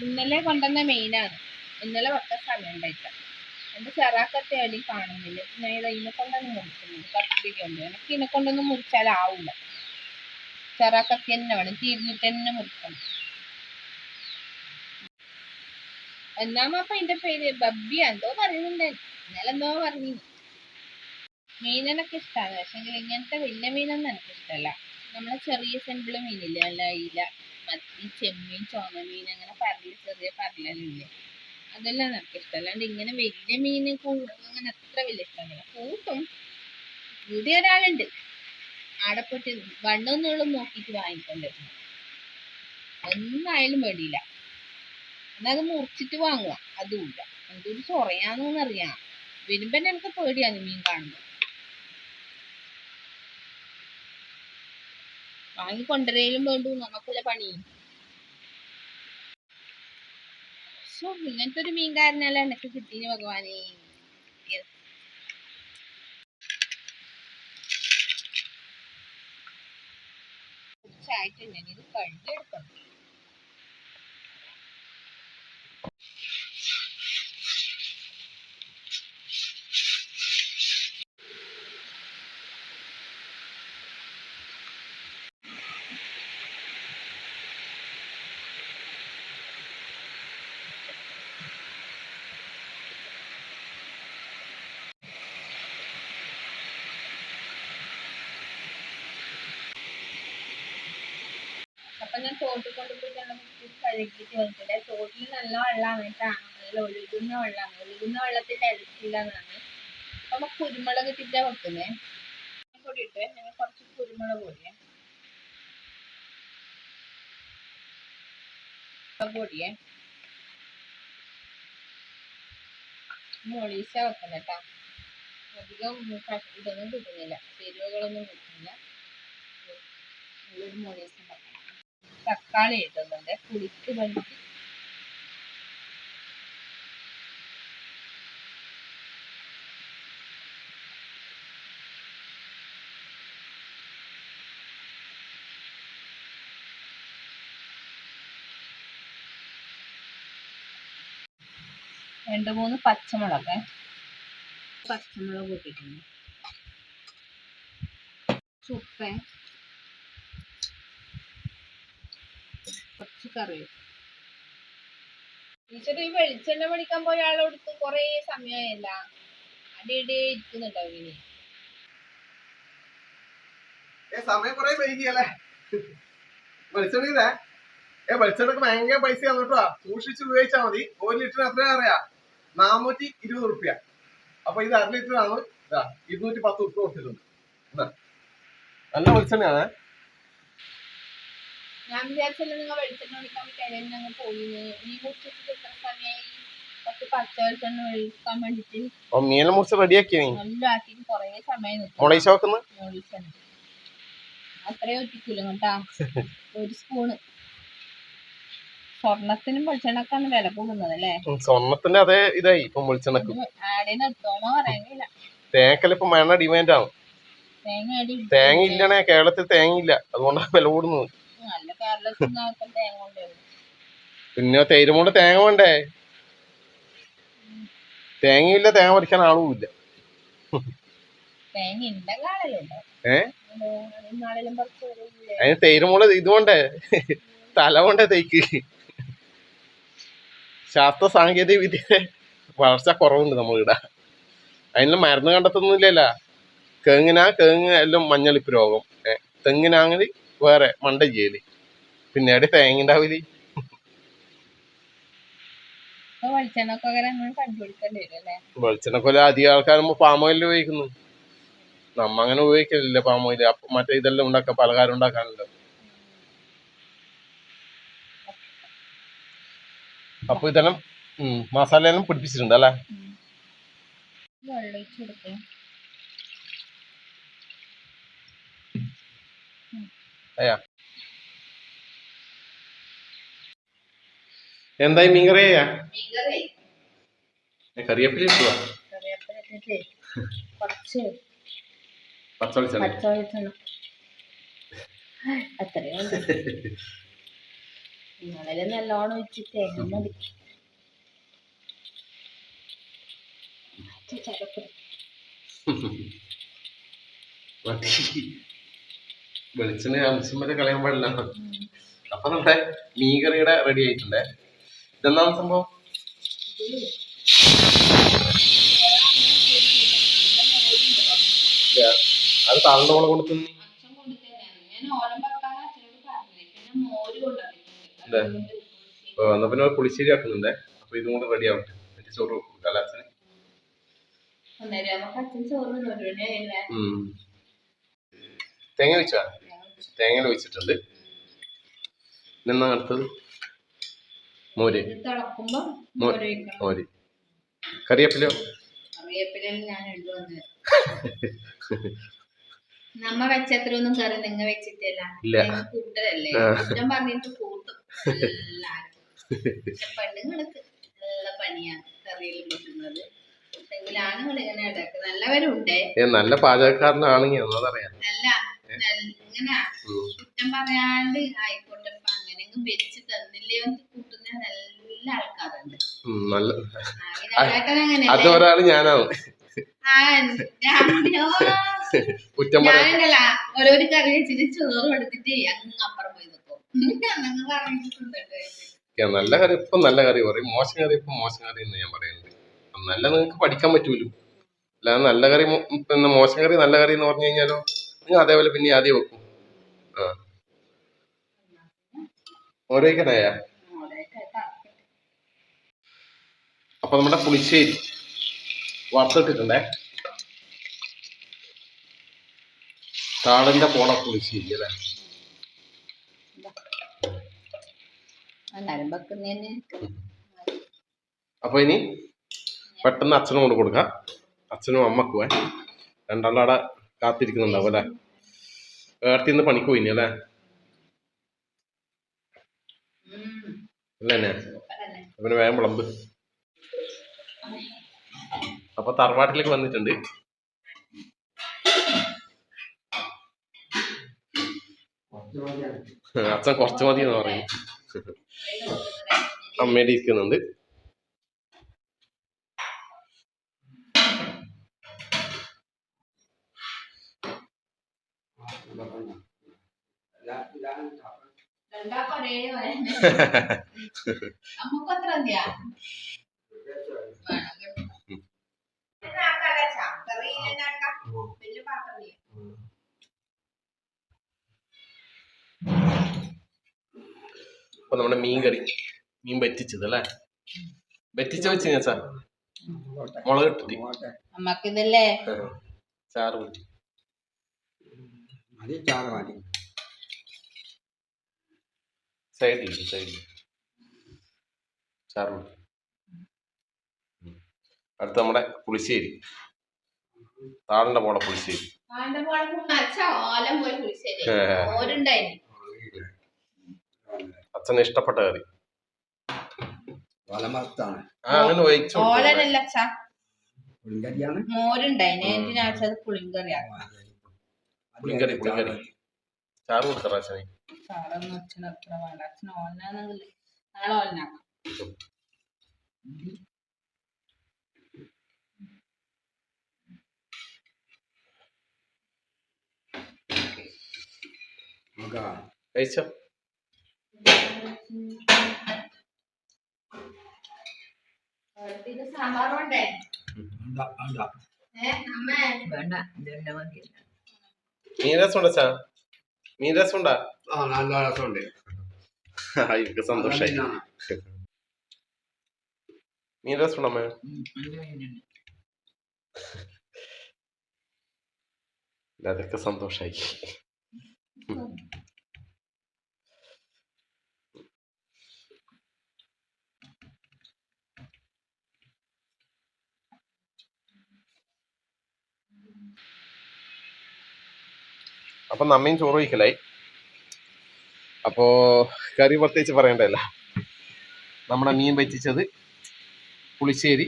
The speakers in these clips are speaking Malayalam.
ഇന്നലെ കൊണ്ടുവന്ന മെയിനാണ് ഇന്നലെ വെക്കാൻ സമയം ഉണ്ടായില്ല എന്റെ ചെറാക്കത്തെ അതിൽ കാണുന്നില്ല. ഞാൻ ഇത് ഇതിനെ കൊണ്ടൊന്നും മുറിക്കുന്നില്ല കത്തിരിക്കുണ്ട് എനിക്ക് ഇതിനെ കൊണ്ടൊന്നും മുറിച്ചാലാവില്ല ചെറാക്കത്തി തന്നെ വേണം. തീർന്നിട്ട് തന്നെ മുറിക്കണം. എന്നാമപ്പ അതിന്റെ പേര്? ബബ്ബി. എന്തോ പറയുന്നുണ്ട്. ഇന്നലെ എന്തോ പറഞ്ഞു മീനിനൊക്കെ ഇഷ്ടമാണ് പക്ഷെങ്കിൽ ഇങ്ങനത്തെ വലിയ മീനൊന്നും എനിക്ക് ഇഷ്ടമല്ല നമ്മളെ ചെറിയ സിമ്പിൾ മീനില്ല? അല്ല ഇല മത്തി ചെമ്മീൻ ചോന്ന മീൻ അങ്ങനെ പരൽ ചെറിയ പരലില്ലേ അതെല്ലാം നമുക്ക് ഇഷ്ടം. അല്ലാണ്ട് ഇങ്ങനെ വലിയ മീൻ അങ്ങനെ അത്ര വലിയ ഇഷ്ടമല്ല. കൂട്ടും. ഇവിടെ ഒരാളുണ്ട്. ആടെ പോയിട്ട് വണ്ണവും നീളും നോക്കിയിട്ട് വാങ്ങിക്കൊണ്ടിരുന്നു ഒന്നായാലും വേണ്ടിയില്ല അത് മുറിച്ചിട്ട് വാങ്ങുക അതുമില്ല എന്തൊരു ചൊറയാന്നറിയാം വരുമ്പോ എനിക്ക് പേടിയാണ് മീൻ കാണുമ്പോ. വാങ്ങി കൊണ്ടുവരലും വേണ്ടു നമുക്കുള്ള പണി സോ ഇങ്ങനത്തെ ഒരു മീൻകാരനല്ല എനിക്ക് കിട്ടീന് ഭഗവാനെ. കുറച്ചായിട്ടുണ്ട് ഇത് അപ്പൊ ഞാൻ തോട്ടിൽ കൊണ്ടുപോയിട്ട് വെള്ളം കുടിച്ചിട്ട് കഴുകിയിട്ട് വന്നിട്ടുണ്ട് തോട്ടിൽ നല്ല വെള്ളമാണ് കേട്ടോ. നല്ല ഒഴുകുന്ന വെള്ളമാണ് ഒഴുകുന്ന വെള്ളത്തിൽ ടേസ്റ്റില്ല എന്നാണ് അപ്പൊ നമുക്ക് കുരുമുളക് ഇട്ടിട്ടാ വെക്കുന്നേ. പൊടി ഇട്ട് ഞങ്ങൾ കുറച്ച് കുരുമുളക് പൊടിയേ. പൊടിയേ. മൊളീസ വെക്കണം കേട്ടാ. അധികം ഇതൊന്നും കിട്ടുന്നില്ല. ചേരുവകളൊന്നും കിട്ടുന്നില്ല. നല്ലൊരു മൊളീസ ഉണ്ടാക്കണം തക്കാളി ഇടുന്നുണ്ട്. പുളിക്ക് വേണ്ടി. രണ്ട് മൂന്ന് പച്ചമുളക്. പച്ചമുളക് കൂട്ടിയിട്ടുണ്ട്. ചുപ്പ കുറച്ച് കറി ടീച്ചർ ഈ വെളിച്ചെണ്ണ പഠിക്കാൻ പോയ ആളോടുത്ത് കൊറേ സമയമായല്ല അടിയടി ഇരിക്കുന്നുണ്ടോ ഇനി. സമയം കൊറേ വൈകിയല്ലേ? വെളിച്ചെണ്ണ ഏ വെളിച്ചെണ്ണക്ക് ഭയങ്കര പൈസ കേട്ടോ. സൂക്ഷിച്ച് ഉപയോഗിച്ചാൽ മതി. ഒരു ലിറ്ററിന് എത്രയാ അറിയാ നാനൂറ്റി ഇരുപത് റുപ്യ. അപ്പൊ ഇത് അര ലിറ്ററാണ്. ഇരുന്നൂറ്റി പത്ത് റുപ്യ കൊടുത്തിട്ടുണ്ട്. നല്ല വെളിച്ചെണ്ണയാണ്. ഞാൻ വിചാരിച്ചല്ലോ നിങ്ങൾ വെളിച്ചെണ്ണ ഒഴിക്കാൻ വേണ്ടി ഞങ്ങൾ പോയിന്ന്. നീ മുറിച്ചിട്ട് എത്ര സമയമായി കുറച്ച് പച്ച വെളിച്ചെണ്ണ ഒഴിക്കാൻ വേണ്ടിട്ട്. മീനെ മുറിച്ച് റെഡിയാക്കി നീ? നല്ല ആക്കിയിട്ട് കൊറേ സമയം നിൽക്കും വെളിച്ചെണ്ണ അത്രയും ഒറ്റിക്കൂല കേട്ടാ. ഒരു സ്പൂണ്. സ്വർണത്തിനും വെളിച്ചെണ്ണക്കാണ് വില കൂടുന്നത് അല്ലേ സ്വർണത്തിന്റെ അതേ ഇതായി ഇപ്പൊ വെളിച്ചെണ്ണക്ക്. ആടേന്ന് എടുത്തോമോ പറയുന്നില്ല തേങ്ങൽ ഇപ്പൊ മഴ ഡിമാൻഡ് ആണ് തേങ്ങ തേങ്ങ ഇല്ലണേ കേരളത്തിൽ തേങ്ങ ഇല്ല അതുകൊണ്ടാണ് വില കൂടുന്നത്. നല്ല കേരളത്തിൽ നിന്നൊക്കെ തേങ്ങ പിന്നെ വേണ്ടേ? തേങ്ങയില്ല തേങ്ങ പറിക്കാൻ ആളും ഇല്ല. അതിന് തേരുമോൾ ഇതുകൊണ്ടേ തല കൊണ്ടേ തേക്ക്. ശാസ്ത്ര സാങ്കേതിക വിദ്യ വളർച്ച കുറവുണ്ട് നമ്മളിവിടെ. അതിന് മരുന്ന് കണ്ടെത്തുന്നില്ലല്ല. കേങ്ങിനാ കേങ്ങ് എല്ലാം മഞ്ഞളിപ്പ് രോഗം. തെങ്ങിനാണെങ്കിൽ വേറെ മണ്ട ചെയ്യൽ. അവിടെ തേങ്ങ ഉണ്ടാവില്ല വെളിച്ചെണ്ണക്കൊല അധികം ആൾക്കാരും ഓയിൽ ഉപയോഗിക്കുന്നു. നമ്മ അങ്ങനെ ഉപയോഗിക്കലില്ല പാം ഓയിൽ മറ്റേ ഇതെല്ലാം ഉണ്ടാക്കാം പലഹാരം ഉണ്ടാക്കാനുണ്ട് അപ്പൊ ഇതെല്ലാം മസാല എല്ലാം പിടിപ്പിച്ചിട്ടുണ്ട് അല്ലേ? വെള്ളം ഒഴിച്ച് കൊടുക്കും അയ്യാ എന്തായി മീൻകറി മീൻകറി കറിവേപ്പില ഇട്ടുവാ കറിവേപ്പില ഇട്ടിട്ട് കുറച്ച് പച്ച വെളിച്ചെണ്ണ പച്ച എന്തായി ഉണ്ട് നിങ്ങളെല്ലാം നല്ലോണം ഒഴിച്ച് തേങ്ങ മതി. വെളിച്ചെണ്ണ അംശം വരെ കളയാൻ പാടില്ല. അപ്പൊ നമ്മുടെ മീകറിയുടെ റെഡി ആയിട്ടുണ്ട്. ഇതെന്താണ് സംഭവം. അത് താഴ്ന്ന പോലെ കൊണ്ട് തിന്നി. എന്നാ പിന്നെ പുളിശ്ശേരി ആക്കുന്നുണ്ടേ. അപ്പൊ ഇതും കൂടെ റെഡി ആവട്ടെ. എന്നിട്ട് ചോറ് കൊടുക്കാം അച്ഛന്. തേങ്ങ വെച്ചാ? തേങ്ങ ഒഴിച്ചിട്ടുണ്ട്. എന്നാ അടുത്തത് മോര്. മോര് കറിയപ്പിലോ കറിവേപ്പിലോ ഞാൻ നമ്മ വെച്ചത്രയൊന്നും കറി നിങ്ങ വെച്ചിട്ടില്ല. കൂട്ടരല്ലേ പറഞ്ഞിട്ട് കൂട്ടും. എല്ലാരും. പെണ്ണുങ്ങൾക്ക് നല്ല പണിയാണ് കറിയിൽ വെക്കുന്നത് നല്ല പാചകക്കാരനാണെങ്കിൽ എന്നതറിയാം നല്ല ഉം. കുറ്റം പറയാണ്ട് ആയിക്കോട്ടെ അങ്ങനെയെങ്കിലും വെച്ച് തന്നില്ലേ കൂട്ടുന്ന നല്ല ആൾക്കാരുണ്ട്. അത് ഒരാൾ ഞാനാണ് ഞാനോ കുറ്റം പറയാൻ ഞാനുണ്ടല്ല ഓരോരു കറി വെച്ചിട്ട് ചോറ് എടുത്തിട്ട് അങ്ങ് അപ്പുറം പോയി നിൽക്കും പറഞ്ഞിട്ടുണ്ട് നല്ല കറി ഇപ്പൊ നല്ല കറി പറയും. മോശം കറി ഇപ്പൊ മോശം കറി എന്ന് ഞാൻ പറയുന്നത്. നല്ല നിങ്ങൾക്ക് പഠിക്കാൻ പറ്റൂലോ? അല്ലാതെ നല്ല കറി പിന്നെ മോശം കറി നല്ല കറി എന്ന് പറഞ്ഞു കഴിഞ്ഞാലോ? നിങ്ങൾ അതേപോലെ പിന്നെ ആദ്യം വെക്കും. ആ. ഓരോക്കനായ അപ്പൊ നമ്മുടെ പുളിശ്ശേരി വറുത്തിട്ടിട്ടുണ്ടേ? താളിന്റെ പോണ പുളിശ്ശേരി അല്ലേ? അപ്പൊ ഇനി പെട്ടെന്ന് അച്ഛനും കൊണ്ട് കൊടുക്കാം. അച്ഛനും അമ്മക്കുവേ. രണ്ടാളുടെ കാത്തിരിക്കുന്നുണ്ടാവും അല്ലേ? വേർത്തി ഇന്ന് പണിക്ക് പോയിനി അല്ലേ? അല്ലേ അവന് വേഗം വിളമ്പ്. അപ്പൊ തറവാട്ടിലേക്ക് വന്നിട്ടുണ്ട്. അച്ഛൻ കുറച്ച് മതി എന്ന് പറയും അമ്മയുടെ ഇരിക്കുന്നുണ്ട് രണ്ടാക്കും ഒരേ വയസ്സ്. അമ്മയ്ക്ക് എത്ര മതിയാ? വേണം കേട്ടോ. ഇതിനാക്കാലോ അച്ഛാ. കറി ഇതിനാക്കാം. വലിയ പാത്രമില്ലേ? അപ്പൊ നമ്മുടെ മീൻ കറി മീൻ പറ്റിച്ചത് അല്ലേ? പറ്റിച്ച വെച്ച് ഞാൻ സാർ? മുളക് ഇട്ടിട്ട്. അമ്മയ്ക്ക് ഇതല്ലേ ചാറ് കൂട്ടി മതി ചാറ് മതി. സൈഡിൽ സൈഡിൽ ചാറ് കൂട്ടി അടുത്ത നമ്മുടെ പുളിശ്ശേരി. താളിന്റെ പോള പുളിശ്ശേരി. അച്ഛന് ഇഷ്ടപ്പെട്ട കറി. അങ്ങനെ ഒഴിച്ചു പുളിങ്കറി പുളിങ്കറി. ചാറ് കൊടുത്തറ അച്ഛനെ സാറൊന്നും അച്ഛന് അത്ര വേണ്ട. അച്ഛൻ ഓലനാണെങ്കിൽ നാളെ കഴിച്ചോ? മതി മീൻ രസം ഉണ്ടോ അച്ഛാ? മീൻ രസം ഉണ്ടാ ആ നല്ല രസമുണ്ട്. എനിക്ക് സന്തോഷായി. മീൻ രസം അതൊക്കെ സന്തോഷായി. അപ്പൊ നമ്മയും ചോറ് വയ്ക്കലായി അപ്പോ കറി പ്രത്യേകിച്ച് പറയണ്ടല്ല നമ്മുടെ മീൻ പറ്റിച്ചത് പുളിശ്ശേരി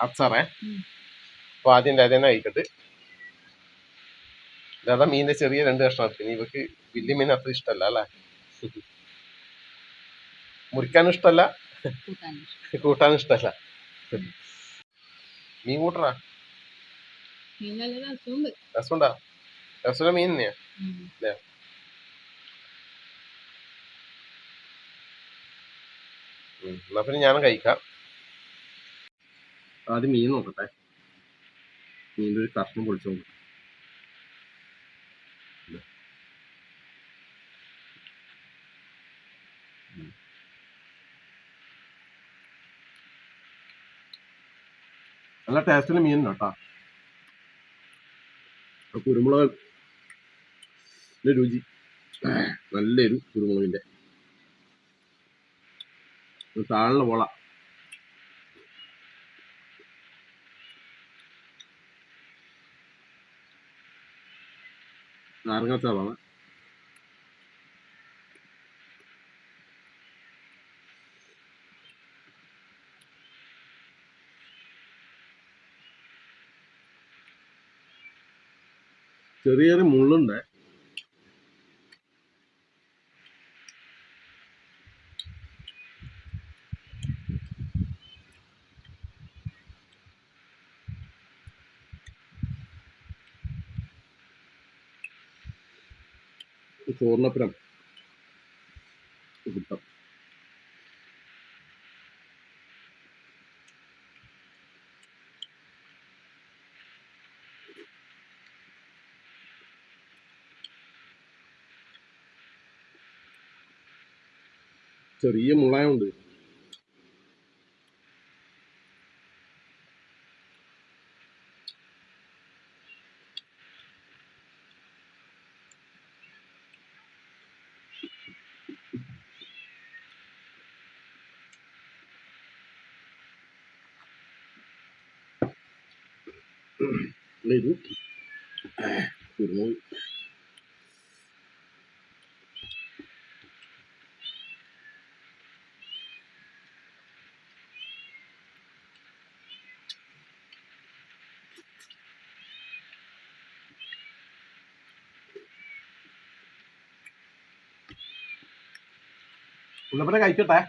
അച്ചറേ അപ്പൊ ആദ്യം രാജേനെ കഴിക്കട്ട്. ഇതാ മീനിന്റെ ചെറിയ രണ്ട് കഷ്ണം ഇവക്ക് വലിയ മീൻ അത്ര ഇഷ്ടമല്ല അല്ലേ? മുറിക്കാനും ഇഷ്ടമല്ല കൂട്ടാനും ഇഷ്ടമല്ല. മീൻ കൂട്ടറാ രസമുണ്ടാ. രസമുള്ള മീൻ തന്നെയാ. എന്നാ പിന്നെ ഞാനും കഴിക്കാം. ആദ്യം മീൻ നോക്കട്ടെ. മീന്റെ ഒരു കഷ്ണം പൊളിച്ചു. നോക്കാം നല്ല ടേസ്റ്റിന് മീൻ കേട്ടാ. കുരുമുളക് രുചി. നല്ലൊരു കുരുമുളകിന്റെ. താഴെ പോള നാരങ്ങാച്ചാറാണ് ചെറിയ മുള്ളുണ്ടേ മുള്ളുണ്ട്. ചോറിനപ്പുറം കിട്ടും ചെറിയ മുളയുണ്ട്. ഇത് കുരുമുളക് ഉള്ളപ്പനെ കഴിക്കട്ടെ